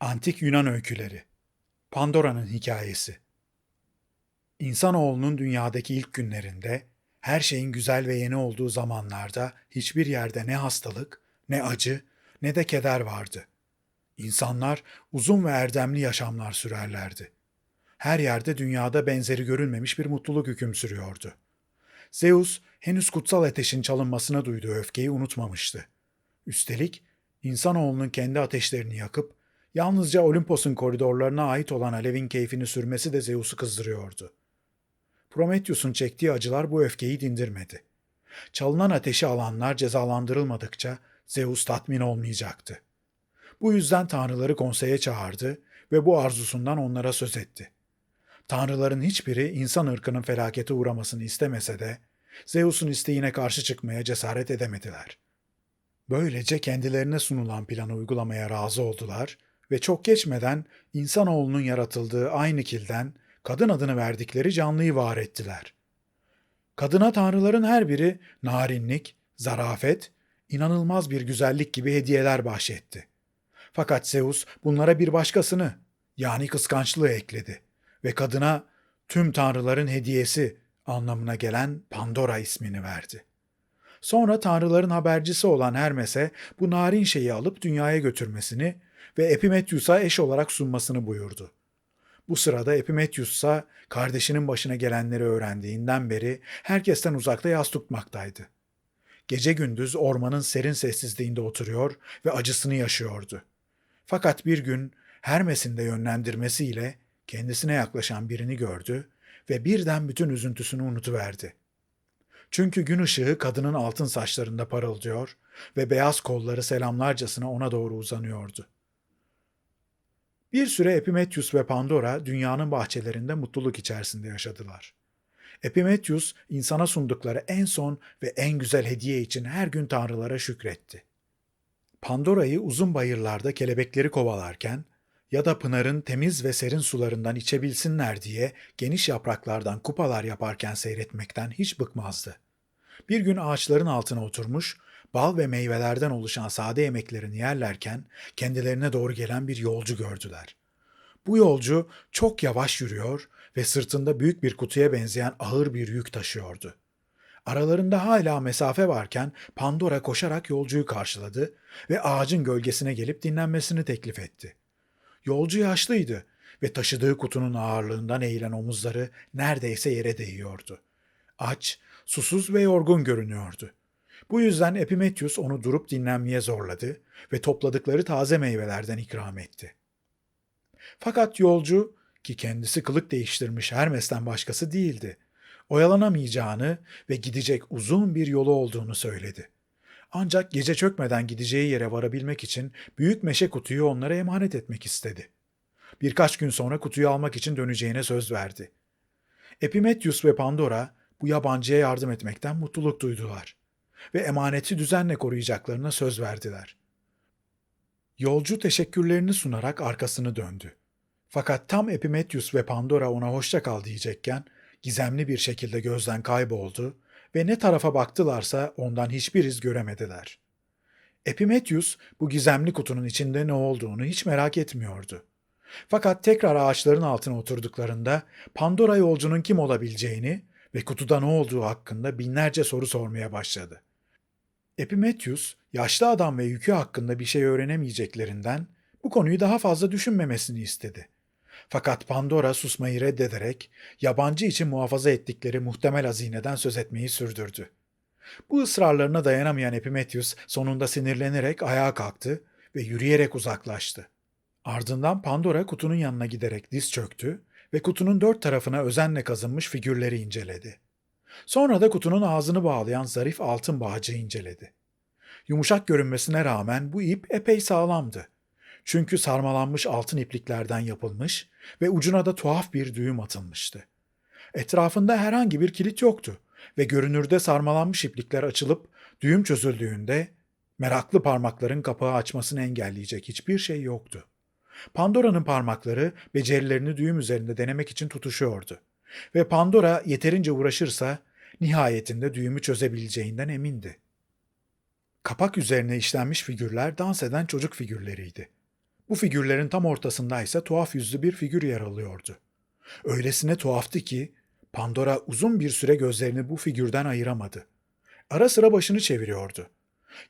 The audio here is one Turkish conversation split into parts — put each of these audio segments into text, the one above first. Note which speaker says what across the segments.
Speaker 1: Antik Yunan öyküleri Pandora'nın hikayesi İnsanoğlunun dünyadaki ilk günlerinde, her şeyin güzel ve yeni olduğu zamanlarda hiçbir yerde ne hastalık, ne acı, ne de keder vardı. İnsanlar uzun ve erdemli yaşamlar sürerlerdi. Her yerde dünyada benzeri görülmemiş bir mutluluk hüküm sürüyordu. Zeus henüz kutsal ateşin çalınmasına duyduğu öfkeyi unutmamıştı. Üstelik insanoğlunun kendi ateşlerini yakıp yalnızca Olimpos'un koridorlarına ait olan alevin keyfini sürmesi de Zeus'u kızdırıyordu. Prometheus'un çektiği acılar bu öfkeyi dindirmedi. Çalınan ateşi alanlar cezalandırılmadıkça Zeus tatmin olmayacaktı. Bu yüzden tanrıları konseye çağırdı ve bu arzusundan onlara söz etti. Tanrıların hiçbiri insan ırkının felakete uğramasını istemese de Zeus'un isteğine karşı çıkmaya cesaret edemediler. Böylece kendilerine sunulan planı uygulamaya razı oldular ve çok geçmeden insanoğlunun yaratıldığı aynı kilden kadın adını verdikleri canlıyı var ettiler. Kadına tanrıların her biri narinlik, zarafet, inanılmaz bir güzellik gibi hediyeler bahşetti. Fakat Zeus bunlara bir başkasını, yani kıskançlığı ekledi ve kadına tüm tanrıların hediyesi anlamına gelen Pandora ismini verdi. Sonra tanrıların habercisi olan Hermes'e bu narin şeyi alıp dünyaya götürmesini ve Epimetheus'a eş olarak sunmasını buyurdu. Bu sırada Epimetheus ise kardeşinin başına gelenleri öğrendiğinden beri herkesten uzakta yas tutmaktaydı. Gece gündüz ormanın serin sessizliğinde oturuyor ve acısını yaşıyordu. Fakat bir gün Hermes'in de yönlendirmesiyle kendisine yaklaşan birini gördü ve birden bütün üzüntüsünü unutuverdi. Çünkü gün ışığı kadının altın saçlarında parıldıyor ve beyaz kolları selamlarcasına ona doğru uzanıyordu. Bir süre Epimetheus ve Pandora dünyanın bahçelerinde mutluluk içerisinde yaşadılar. Epimetheus insana sundukları en son ve en güzel hediye için her gün tanrılara şükretti. Pandora'yı uzun bayırlarda kelebekleri kovalarken ya da pınarın temiz ve serin sularından içebilsinler diye geniş yapraklardan kupalar yaparken seyretmekten hiç bıkmazdı. Bir gün ağaçların altına oturmuş, bal ve meyvelerden oluşan sade yemeklerini yerlerken kendilerine doğru gelen bir yolcu gördüler. Bu yolcu çok yavaş yürüyor ve sırtında büyük bir kutuya benzeyen ağır bir yük taşıyordu. Aralarında hala mesafe varken Pandora koşarak yolcuyu karşıladı ve ağacın gölgesine gelip dinlenmesini teklif etti. Yolcu yaşlıydı ve taşıdığı kutunun ağırlığından eğilen omuzları neredeyse yere değiyordu. Aç, susuz ve yorgun görünüyordu. Bu yüzden Epimetheus onu durup dinlenmeye zorladı ve topladıkları taze meyvelerden ikram etti. Fakat yolcu, ki kendisi kılık değiştirmiş Hermes'ten başkası değildi, oyalanamayacağını ve gidecek uzun bir yolu olduğunu söyledi. Ancak gece çökmeden gideceği yere varabilmek için büyük meşe kutuyu onlara emanet etmek istedi. Birkaç gün sonra kutuyu almak için döneceğine söz verdi. Epimetheus ve Pandora bu yabancıya yardım etmekten mutluluk duydular ve emaneti düzenle koruyacaklarına söz verdiler. Yolcu teşekkürlerini sunarak arkasını döndü. Fakat tam Epimetheus ve Pandora ona hoşça kal diyecekken gizemli bir şekilde gözden kayboldu ve ne tarafa baktılarsa ondan hiçbir iz göremediler. Epimetheus bu gizemli kutunun içinde ne olduğunu hiç merak etmiyordu. Fakat tekrar ağaçların altına oturduklarında Pandora yolcunun kim olabileceğini ve kutuda ne olduğu hakkında binlerce soru sormaya başladı. Epimetheus, yaşlı adam ve yükü hakkında bir şey öğrenemeyeceklerinden bu konuyu daha fazla düşünmemesini istedi. Fakat Pandora susmayı reddederek yabancı için muhafaza ettikleri muhtemel hazineden söz etmeyi sürdürdü. Bu ısrarlarına dayanamayan Epimetheus sonunda sinirlenerek ayağa kalktı ve yürüyerek uzaklaştı. Ardından Pandora kutunun yanına giderek diz çöktü ve kutunun dört tarafına özenle kazınmış figürleri inceledi. Sonra da kutunun ağzını bağlayan zarif altın bağcığı inceledi. Yumuşak görünmesine rağmen bu ip epey sağlamdı. Çünkü sarmalanmış altın ipliklerden yapılmış ve ucuna da tuhaf bir düğüm atılmıştı. Etrafında herhangi bir kilit yoktu ve görünürde sarmalanmış iplikler açılıp düğüm çözüldüğünde meraklı parmakların kapağı açmasını engelleyecek hiçbir şey yoktu. Pandora'nın parmakları becerilerini düğüm üzerinde denemek için tutuşuyordu. Ve Pandora yeterince uğraşırsa nihayetinde düğümü çözebileceğinden emindi. Kapak üzerine işlenmiş figürler dans eden çocuk figürleriydi. Bu figürlerin tam ortasında ise tuhaf yüzlü bir figür yer alıyordu. Öylesine tuhaftı ki Pandora uzun bir süre gözlerini bu figürden ayıramadı. Ara sıra başını çeviriyordu.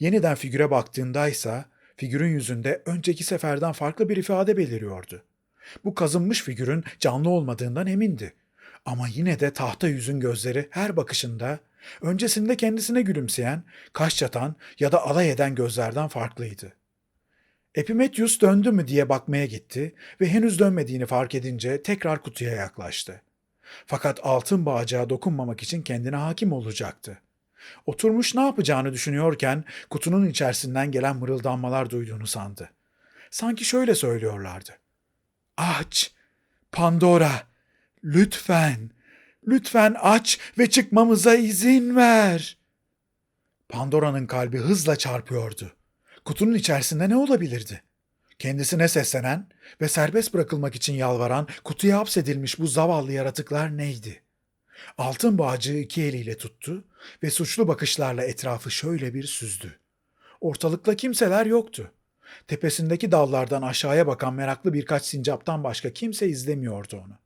Speaker 1: Yeniden figüre baktığında ise figürün yüzünde önceki seferden farklı bir ifade beliriyordu. Bu kazınmış figürün canlı olmadığından emindi. Ama yine de tahta yüzün gözleri her bakışında öncesinde kendisine gülümseyen, kaş çatan ya da alay eden gözlerden farklıydı. Epimetheus döndü mü diye bakmaya gitti ve henüz dönmediğini fark edince tekrar kutuya yaklaştı. Fakat altın bağcığa dokunmamak için kendine hakim olacaktı. Oturmuş ne yapacağını düşünüyorken kutunun içerisinden gelen mırıldanmalar duyduğunu sandı. Sanki şöyle söylüyorlardı. Aç, Pandora, lütfen, lütfen aç ve çıkmamıza izin ver. Pandora'nın kalbi hızla çarpıyordu. Kutunun içerisinde ne olabilirdi? Kendisine seslenen ve serbest bırakılmak için yalvaran kutuya hapsedilmiş bu zavallı yaratıklar neydi? Altın bağcığı iki eliyle tuttu ve suçlu bakışlarla etrafı şöyle bir süzdü. Ortalıkta kimseler yoktu. Tepesindeki dallardan aşağıya bakan meraklı birkaç sincaptan başka kimse izlemiyordu onu.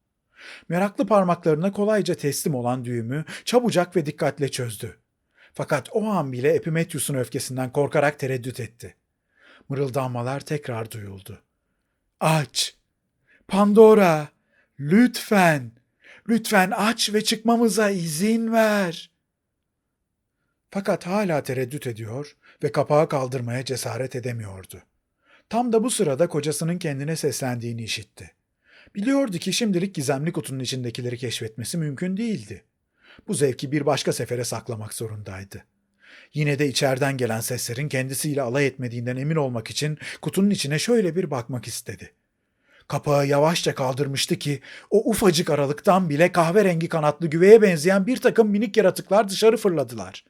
Speaker 1: Meraklı parmaklarına kolayca teslim olan düğümü çabucak ve dikkatle çözdü. Fakat o an bile Epimetheus'un öfkesinden korkarak tereddüt etti. Mırıldanmalar tekrar duyuldu. Aç! Pandora! Lütfen! Lütfen aç ve çıkmamıza izin ver. Fakat hala tereddüt ediyor ve kapağı kaldırmaya cesaret edemiyordu. Tam da bu sırada kocasının kendine seslendiğini işitti. Biliyordu ki şimdilik gizemli kutunun içindekileri keşfetmesi mümkün değildi. Bu zevki bir başka sefere saklamak zorundaydı. Yine de içeriden gelen seslerin kendisiyle alay etmediğinden emin olmak için kutunun içine şöyle bir bakmak istedi. Kapağı yavaşça kaldırmıştı ki o ufacık aralıktan bile kahverengi kanatlı güveye benzeyen bir takım minik yaratıklar dışarı fırladılar.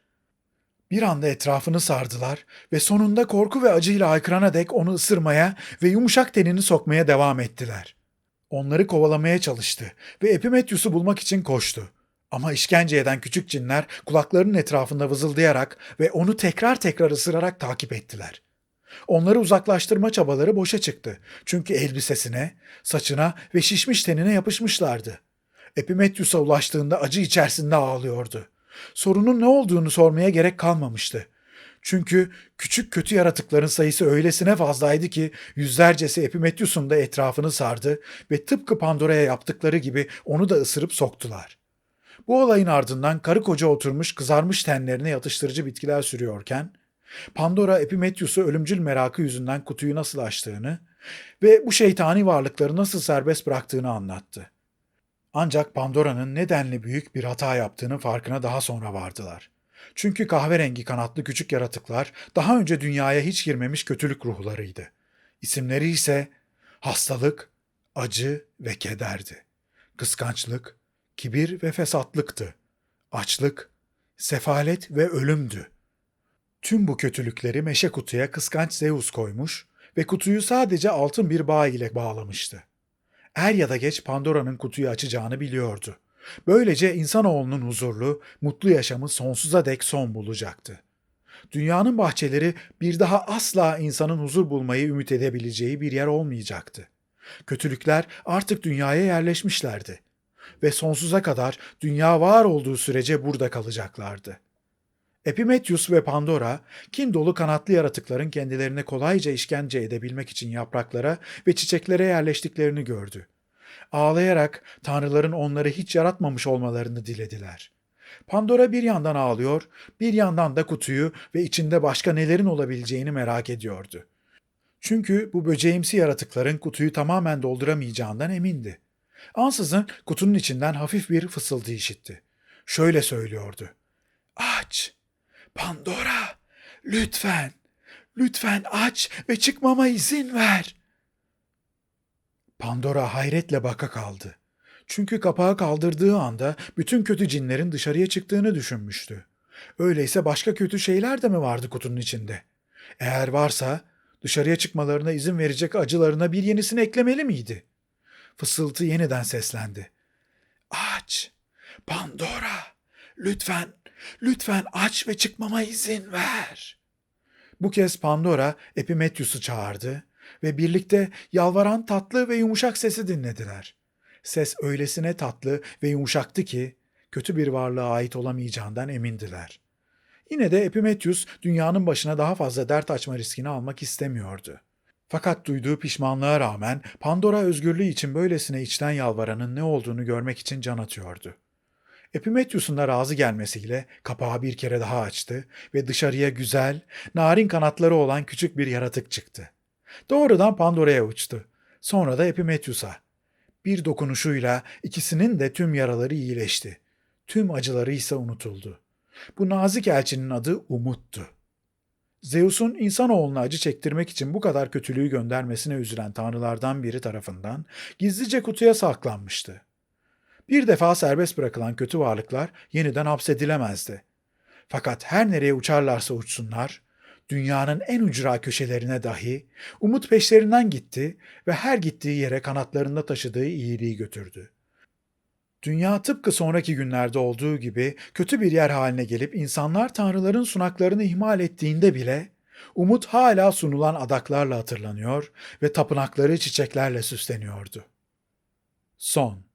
Speaker 1: Bir anda etrafını sardılar ve sonunda korku ve acıyla haykırana dek onu ısırmaya ve yumuşak tenini sokmaya devam ettiler. Onları kovalamaya çalıştı ve Epimetheus'u bulmak için koştu. Ama işkence eden küçük cinler kulaklarının etrafında vızıldayarak ve onu tekrar tekrar ısırarak takip ettiler. Onları uzaklaştırma çabaları boşa çıktı. Çünkü elbisesine, saçına ve şişmiş tenine yapışmışlardı. Epimetheus'a ulaştığında acı içerisinde ağlıyordu. Sorunun ne olduğunu sormaya gerek kalmamıştı. Çünkü küçük kötü yaratıkların sayısı öylesine fazlaydı ki yüzlercesi Epimetheus'un da etrafını sardı ve tıpkı Pandora'ya yaptıkları gibi onu da ısırıp soktular. Bu olayın ardından karı koca oturmuş kızarmış tenlerine yatıştırıcı bitkiler sürüyorken, Pandora Epimetheus'u ölümcül merakı yüzünden kutuyu nasıl açtığını ve bu şeytani varlıkları nasıl serbest bıraktığını anlattı. Ancak Pandora'nın nedenli büyük bir hata yaptığının farkına daha sonra vardılar. Çünkü kahverengi kanatlı küçük yaratıklar daha önce dünyaya hiç girmemiş kötülük ruhlarıydı. İsimleri ise hastalık, acı ve kederdi. Kıskançlık, kibir ve fesatlıktı. Açlık, sefalet ve ölümdü. Tüm bu kötülükleri meşe kutuya kıskanç Zeus koymuş ve kutuyu sadece altın bir bağ ile bağlamıştı. Er ya da geç Pandora'nın kutuyu açacağını biliyordu. Böylece insanoğlunun huzurlu, mutlu yaşamı sonsuza dek son bulacaktı. Dünyanın bahçeleri bir daha asla insanın huzur bulmayı ümit edebileceği bir yer olmayacaktı. Kötülükler artık dünyaya yerleşmişlerdi ve sonsuza kadar dünya var olduğu sürece burada kalacaklardı. Epimetheus ve Pandora, kin dolu kanatlı yaratıkların kendilerine kolayca işkence edebilmek için yapraklara ve çiçeklere yerleştiklerini gördü. Ağlayarak tanrıların onları hiç yaratmamış olmalarını dilediler. Pandora bir yandan ağlıyor, bir yandan da kutuyu ve içinde başka nelerin olabileceğini merak ediyordu. Çünkü bu böceğimsi yaratıkların kutuyu tamamen dolduramayacağından emindi. Ansızın kutunun içinden hafif bir fısıltı işitti. Şöyle söylüyordu. Aç! Pandora! Lütfen! Lütfen aç ve çıkmama izin ver! Pandora hayretle baka kaldı. Çünkü kapağı kaldırdığı anda bütün kötü cinlerin dışarıya çıktığını düşünmüştü. Öyleyse başka kötü şeyler de mi vardı kutunun içinde? Eğer varsa dışarıya çıkmalarına izin verecek acılarına bir yenisini eklemeli miydi? Fısıltı yeniden seslendi. Aç! Pandora! Lütfen, lütfen aç ve çıkmama izin ver. Bu kez Pandora Epimetheus'u çağırdı ve birlikte yalvaran tatlı ve yumuşak sesi dinlediler. Ses öylesine tatlı ve yumuşaktı ki kötü bir varlığa ait olamayacağından emindiler. Yine de Epimetheus dünyanın başına daha fazla dert açma riskini almak istemiyordu. Fakat duyduğu pişmanlığa rağmen Pandora özgürlüğü için böylesine içten yalvaranın ne olduğunu görmek için can atıyordu. Epimetheus'un da razı gelmesiyle kapağı bir kere daha açtı ve dışarıya güzel, narin kanatları olan küçük bir yaratık çıktı. Doğrudan Pandora'ya uçtu. Sonra da Epimetheus'a. Bir dokunuşuyla ikisinin de tüm yaraları iyileşti. Tüm acıları ise unutuldu. Bu nazik elçinin adı Umut'tu. Zeus'un insanoğluna acı çektirmek için bu kadar kötülüğü göndermesine üzülen tanrılardan biri tarafından gizlice kutuya saklanmıştı. Bir defa serbest bırakılan kötü varlıklar yeniden hapsedilemezdi. Fakat her nereye uçarlarsa uçsunlar, dünyanın en ücra köşelerine dahi umut peşlerinden gitti ve her gittiği yere kanatlarında taşıdığı iyiliği götürdü. Dünya tıpkı sonraki günlerde olduğu gibi kötü bir yer haline gelip insanlar tanrıların sunaklarını ihmal ettiğinde bile umut hala sunulan adaklarla hatırlanıyor ve tapınakları çiçeklerle süsleniyordu. Son